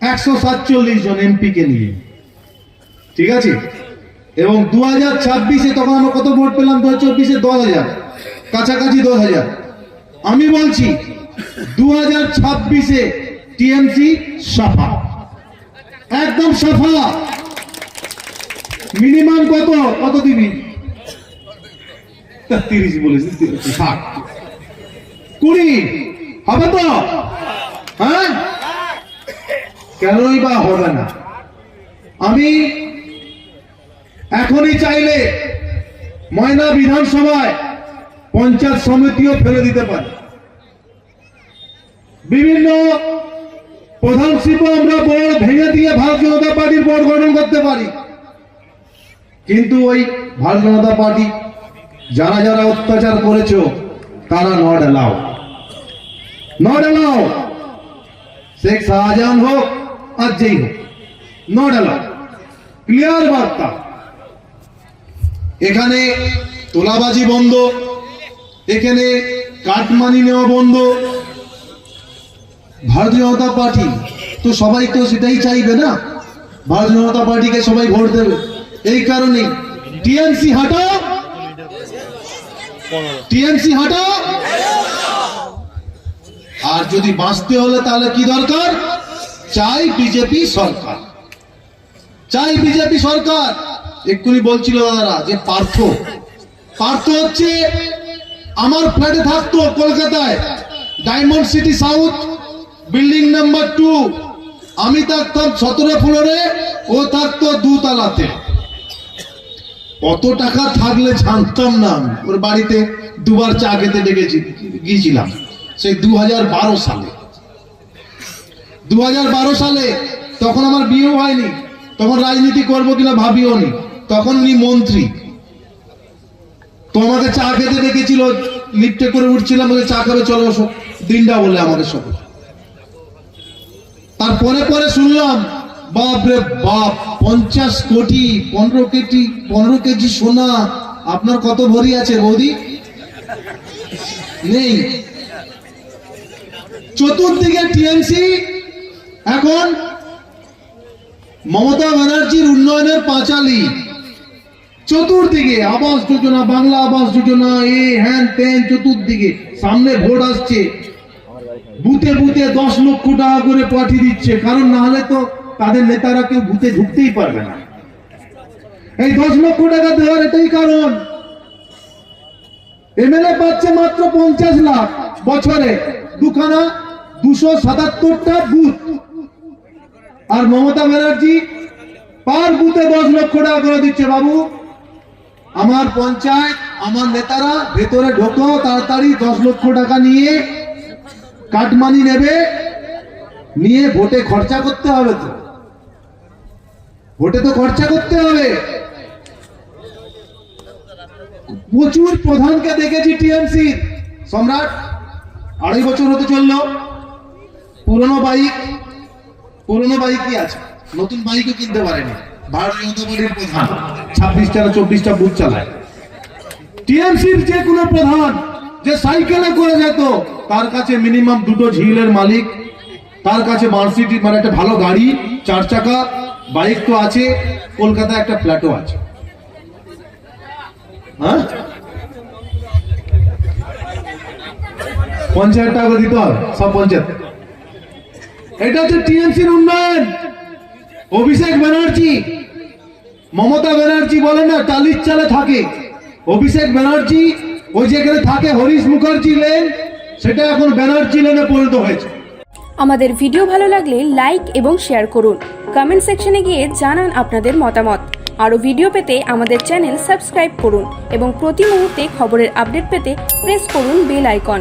একশো সাতচল্লিশ জন এমপিকে নিয়ে। ঠিক আছে? এবং দু হাজার ছাব্বিশে তখন আমরা কত ভোট পেলাম? দু হাজার চব্বিশে দশ হাজার। কাছাকাছি দশ হাজার। আমি বলছি দু হাজার ছাব্বিশে টিএমসি সাফা একদম সাফা মিনিমাম কত? কত দিবি? তিরিশ বলেছি ষাট। কুড়ি। হবে তো? হ্যাঁ? কেনই বা হবে না? আমি এখনই চাইলে ময়না বিধানসভায় পঞ্চায়েত সমিতিও ফেলে দিতে পারি। বিভিন্ন প্রধান শিল্প আমরা বোর্ড ভেঙে দিয়ে ভারতীয় জনতা পার্টির বোর্ড গঠন করতে পারি। কিন্তু ওই ভারতীয় জনতা পার্টি যারা যারা অত্যাচার করেছ, তারা not allow not allow Sheikh Shahjahan হোক আর যেই হোক বার্তা এখানে তোলাবাজি বন্ধ। এখানে কাটমানি নেওয়া বন্ধ। ভারতীয় জনতা পার্টি তো সবাই তো সেটাই চাইবে না? ভারতীয় জনতা পার্টিকে সবাই ভোট দেবে। এই কারণে টিএমসি হাটাও। টিএমসি হাটাও। আর যদি বাঁচতে হলে তাহলে কি দরকার? চাই বিজেপি সরকার। চাই বিজেপি সরকার। এক্ষুনি বলছিল দাদারা যে পার্থ। পার্থ হচ্ছে আমার ফ্ল্যাটে থাকতো কলকাতায়। Diamond city south building number two আমি থাকতাম সতেরো ফ্লোরে ও থাকতো দুতলাতে। কত টাকা থাকলে জানতাম না ওর বাড়িতে দুবার চা খেতে ডেকেছি, গিয়েছিলাম। সেই দু হাজার বারো সালে। দু হাজার বারো সালে তখন আমার বিয়েও হয়নি, তখন রাজনীতি করব কিনা ভাবিও নি, তখন উনি মন্ত্রী। তো আমাকে চা খেতে ডেকেছিল, লিফটে করে উঠছিলাম বলে চা খাবে, চলো দিনটা বলে আমাদের সাথে তারপরে পরে শুনলাম, বাপ রে বাপ, পঞ্চাশ কোটি, পনেরো কেজি পনেরো কেজি সোনা, আপনার কত ভরি আছে বৌদি? নেই। চতুর্দিকে টিএমসি এখন মমতা ব্যানার্জির উন্নয়নের পাঁচালি। চতুর্দিকে আবাস যোজনা, বাংলা আবাস যোজনা, এ, হ্যান, ত্যান চতুর্দিকে সামনে ভোট আসছে। বুথে বুথে দশ লক্ষ টাকা করে পাঠিয়ে দিচ্ছে। কারণ না হলে তো তাদের নেতারা কেউ বুথে ঢুকতেই পারবে না। এই দশ লক্ষ টাকা দেওয়ার এটাই কারণ। এমএলএ পাচ্ছে মাত্র পঞ্চাশ লাখ বছরে। দুখানা দুশো সাতাত্তরটা বুথ। আর মমতা ব্যানার্জি পার বুথে দশ লক্ষ টাকা করে দিচ্ছে বাবু। আমার পঞ্চায়েত, আমার নেতারা ভেতরে ঢোকো, তাড়াতাড়ি দশ লক্ষ টাকা নিয়ে কাটমানি নেবে। নিয়ে ভোটে খরচা করতে হবে তো। ভোটে তো খরচা করতে হবে। প্রচুর প্রধানকে দেখেছি টিএমসি। সম্রাট, আড়াই বছর হতে চলল। পুরনো বাইক পুরনো বাইকই আছে, নতুন বাইকও কিনতে পারেনি। ভারতীয় প্রধান, ছাব্বিশটা না চব্বিশটা বুথ চালায়। টিএমসির যে কোনো প্রধান যে সাইকেলে করে যেত, তার কাছে মিনিমাম দুটো ঝিলের মালিক, তার কাছে মার্সিটি মানে একটা ভালো গাড়ি, চার চাকা, বাইক তো আছে, কলকাতায় একটা ফ্ল্যাটও আছে। হ্যাঁ? পঞ্চায়েত টাকা দিতে হবে, সব পঞ্চায়েত। এটা হচ্ছে টিএমসির উন্নয়ন। অভিষেক ব্যানার্জি, মমতা ব্যানার্জি বলে না টালির চালে থাকে। অভিষেক ব্যানার্জি, ওই যেখানে থাকে হরিশ মুখার্জি লেন, সেটা এখন ব্যানার্জি লেনে পরিণত হয়েছে। আমাদের ভিডিও ভালো লাগলে লাইক এবং শেয়ার করুন। কমেন্ট সেকশনে গিয়ে জানান আপনাদের মতামত। আরও ভিডিও পেতে আমাদের চ্যানেল সাবস্ক্রাইব করুন এবং প্রতি মুহূর্তে খবরের আপডেট পেতে প্রেস করুন বেল আইকন।